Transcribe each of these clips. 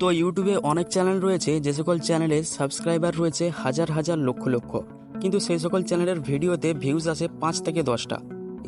তো ইউটিউবে অনেক চ্যানেল রয়েছে, যে সকল চ্যানেলে সাবস্ক্রাইবার রয়েছে হাজার হাজার লক্ষ লক্ষ। কিন্তু সেই সকল চ্যানেলের ভিডিওতে ভিউজ আসে পাঁচ থেকে দশটা।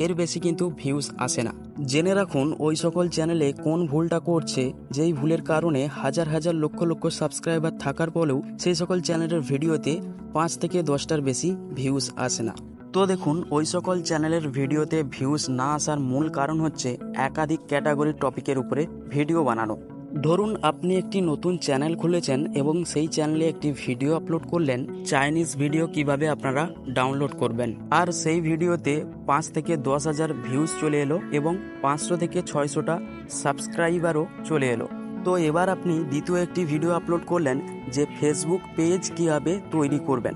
এর বেশি কিন্তু ভিউজ আসে না। জেনে রাখুন ওই সকল চ্যানেলে কোন ভুলটা করছে, যেই ভুলের কারণে হাজার হাজার লক্ষ লক্ষ সাবস্ক্রাইবার থাকার পরেও সেই সকল চ্যানেলের ভিডিওতে পাঁচ থেকে দশটার বেশি ভিউজ আসে না। তো দেখুন, ওই সকল চ্যানেলের ভিডিওতে ভিউজ না আসার মূল কারণ হচ্ছে একাধিক ক্যাটাগরির টপিকের উপরে ভিডিও বানানো। ধরুন আপনি একটি নতুন চ্যানেল খুলেছেন এবং সেই চ্যানেলে একটি ভিডিও আপলোড করলেন, চাইনিজ ভিডিও কীভাবে আপনারা ডাউনলোড করবেন? আর সেই ভিডিওতে পাঁচ থেকে দশ হাজার ভিউজ চলে এলো এবং পাঁচশো থেকে ছয়শোটা সাবস্ক্রাইবারও চলে এলো। তো এবার আপনি দ্বিতীয় একটি ভিডিও আপলোড করলেন, যে ফেসবুক পেজ কীভাবে তৈরি করবেন।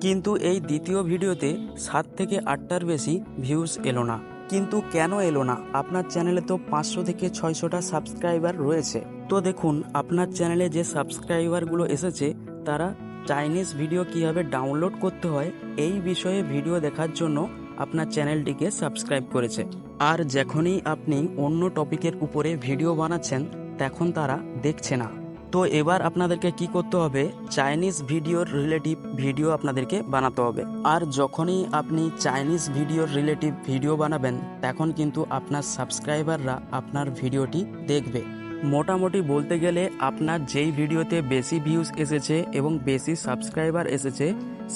কিন্তু এই দ্বিতীয় ভিডিওতে সাত থেকে আটটার বেশি ভিউজ এলো না। কিন্তু কেন এলো না? আপনার চ্যানেলে তো পাঁচশো থেকে ছয়শোটা সাবস্ক্রাইবার রয়েছে। তো দেখুন, আপনার চ্যানেলে যে সাবস্ক্রাইবারগুলো এসেছে, তারা চাইনিজ ভিডিও কীভাবে ডাউনলোড করতে হয়, এই বিষয়ে ভিডিও দেখার জন্য আপনার চ্যানেলটিকে সাবস্ক্রাইব করেছে। আর যখনই আপনি অন্য টপিকের উপরে ভিডিও বানাচ্ছেন, তখন তারা দেখছে না। তো এবার আপনাদেরকে কি করতে হবে? চাইনিজ ভিডিওর রিলেটিভ ভিডিও আপনাদেরকে বানাতে হবে। আর যখনই আপনি চাইনিজ ভিডিওর রিলেটিভ ভিডিও বানাবেন, তখন কিন্তু আপনার সাবস্ক্রাইবাররা আপনার ভিডিওটি দেখবে। মোটামুটি বলতে গেলে আপনার যেই ভিডিওতে বেশি ভিউজ এসেছে এবং বেশি সাবস্ক্রাইবার এসেছে,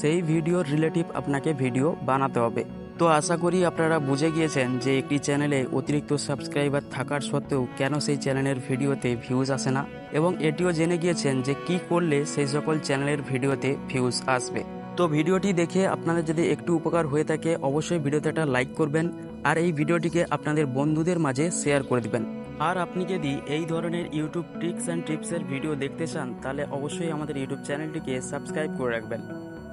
সেই ভিডিওর রিলেটিভ আপনাকে ভিডিও বানাতে হবে। তো আশা করি আপনারা বুঝে গিয়েছেন যে একটি চ্যানেলে অতিরিক্ত সাবস্ক্রাইবার থাকার সত্ত্বেও কেন সেই চ্যানেলের ভিডিওতে ভিউজ আসে না? এবং এটিও জেনে গিয়েছেন যে কি করলে সেই সকল চ্যানেলের ভিডিওতে ভিউজ আসবে। তো ভিডিওটি দেখে আপনাদের যদি একটু উপকার হয়ে থাকে, অবশ্যই ভিডিওতে একটা লাইক করবেন আর এই ভিডিওটিকে আপনাদের বন্ধুদের মাঝে শেয়ার করে দিবেন। আর আপনি যদি এই ধরনের ইউটিউব ট্রিক্স অ্যান্ড টিপসের ভিডিও দেখতে চান, তাহলে অবশ্যই আমাদের ইউটিউব চ্যানেলটিকে সাবস্ক্রাইব করে রাখবেন।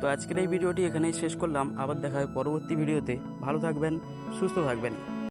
তো আজকের এই ভিডিওটি এখানেই শেষ করলাম। আবার দেখা হয় পরবর্তী ভিডিওতে। ভালো থাকবেন, সুস্থ থাকবেন।